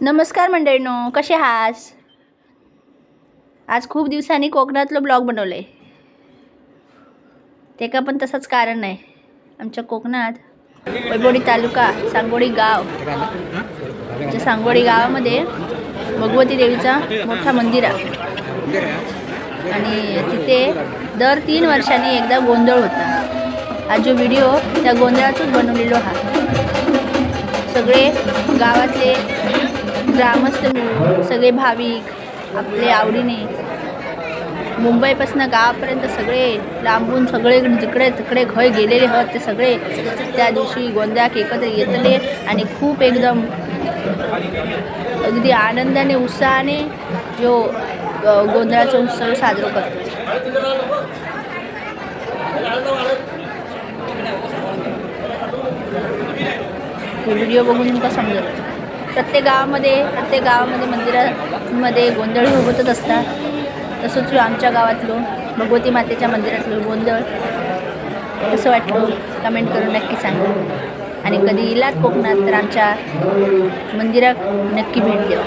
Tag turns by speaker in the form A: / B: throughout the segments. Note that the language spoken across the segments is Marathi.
A: नमस्कार मंडळीनो कसे आहात? आज खूप दिवसांनी कोकणातलं ब्लॉग बनवलं आहे ते का पण तसंच कारण आहे. आमच्या कोकणात वैभोडी तालुका सांगोडी गाव आमच्या सांगोडी गावामध्ये भगवती देवीचा मोठा मंदिर आहे. आणि तिथे दर तीन वर्षांनी एकदा गोंधळ होता. हा जो व्हिडिओ त्या गोंधळातून बनवलेलो हा. सगळे गावातले ग्रामस्थ मिळून सगळे भाविक आपले आवडीने. मुंबईपासून गावापर्यंत सगळे लांबून सगळे जिकडे तिकडे खय गेलेले आहेत ते सगळे त्या दिवशी गोंध्याक एकत्र येतले आणि खूप एकदम अगदी आनंदाने उत्साहाने जो गोंधळाचा उत्सव साजरा करतो. व्हिडिओ बघून तुमका समजत प्रत्येक गावामध्ये प्रत्येक गावामध्ये मंदिरामध्ये गोंधळ हे होतच असतात. तसंच आमच्या गावातलो भगवती मातेच्या मंदिरातलो गोंधळ. कसं वाटलं? कमेंट करून नक्की सांगा. आणि कधी इलात कोकणात तर आमच्या मंदिरात नक्की भेट द्या.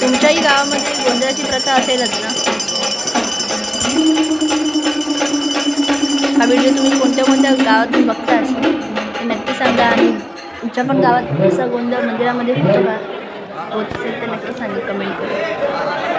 A: तुमच्याही गावामध्ये गोंधळाची प्रथा असेलच ना? हा व्हिडिओ तुम्ही कोणत्या कोणत्या गावातून बघता असाल ते नक्की सांगा आणि तुमच्या पण गावात असा गोंधळ मंदिरामध्ये होतो का? होत असेल तर नक्की सांगा कमेंट करून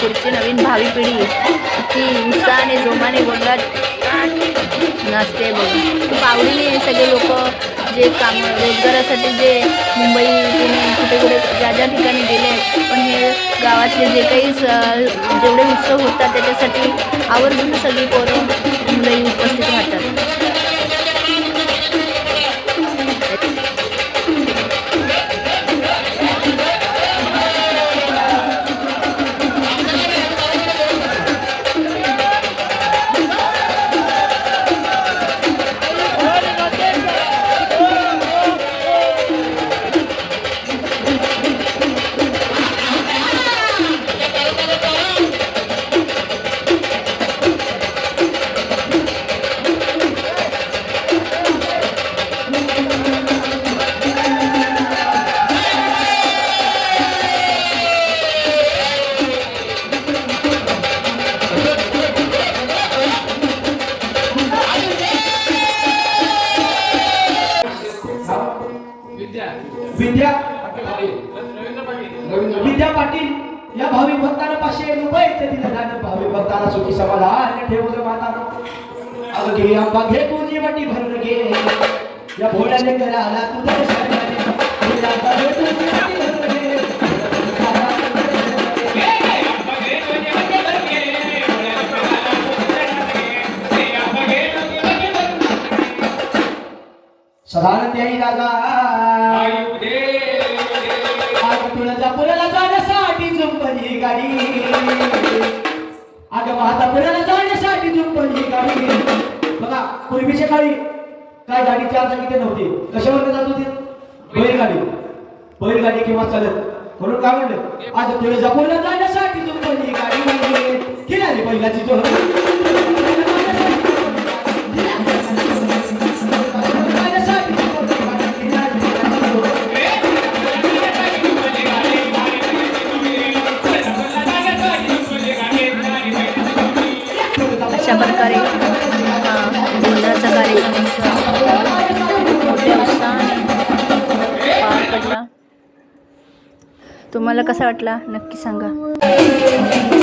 A: पुढची नवीन भावी पिढी. ती उत्साहाने जोमाने गोंधळात नाचते बघ. खूप आवडीने सगळे लोक जे काम रोजगारासाठी जे मुंबई पुणे कुठे कुठे ज्या ज्या ठिकाणी गेले पण हे गावातले जे काही स जेवढे उत्सव होतात त्याच्यासाठी आवर्जून सगळी पोरं मुलंही उपस्थित राहतात.
B: विद्या. विद्या. पाटील. या भावी भक्तांना पाचशे रुपये दिले जाते. भावी भक्तांना सुखी समाधान ठेवलं माता. अगं घे आंबा घे तुझी वाटी भरून घे. या भोळ्याने करा आला तुझ्या सदानंद याई राजा आज तुळजापुराला जाण्यासाठी झुंपली गाडी. अगं महातापुराला जाण्यासाठी झुंपली गाडी. बघा पूर्वीच्या काळी काय गाडी चार चाकी नव्हती. कशावर जात होती? बैलगाडी. बैलगाडी किंवा चालत म्हणून काय म्हणलं? आज तुळजापूरला जाण्यासाठी झुंपली गाडी. किनारी बैलाची जोर
A: तुम्हाला कसा वाटला? नक्की सांगा.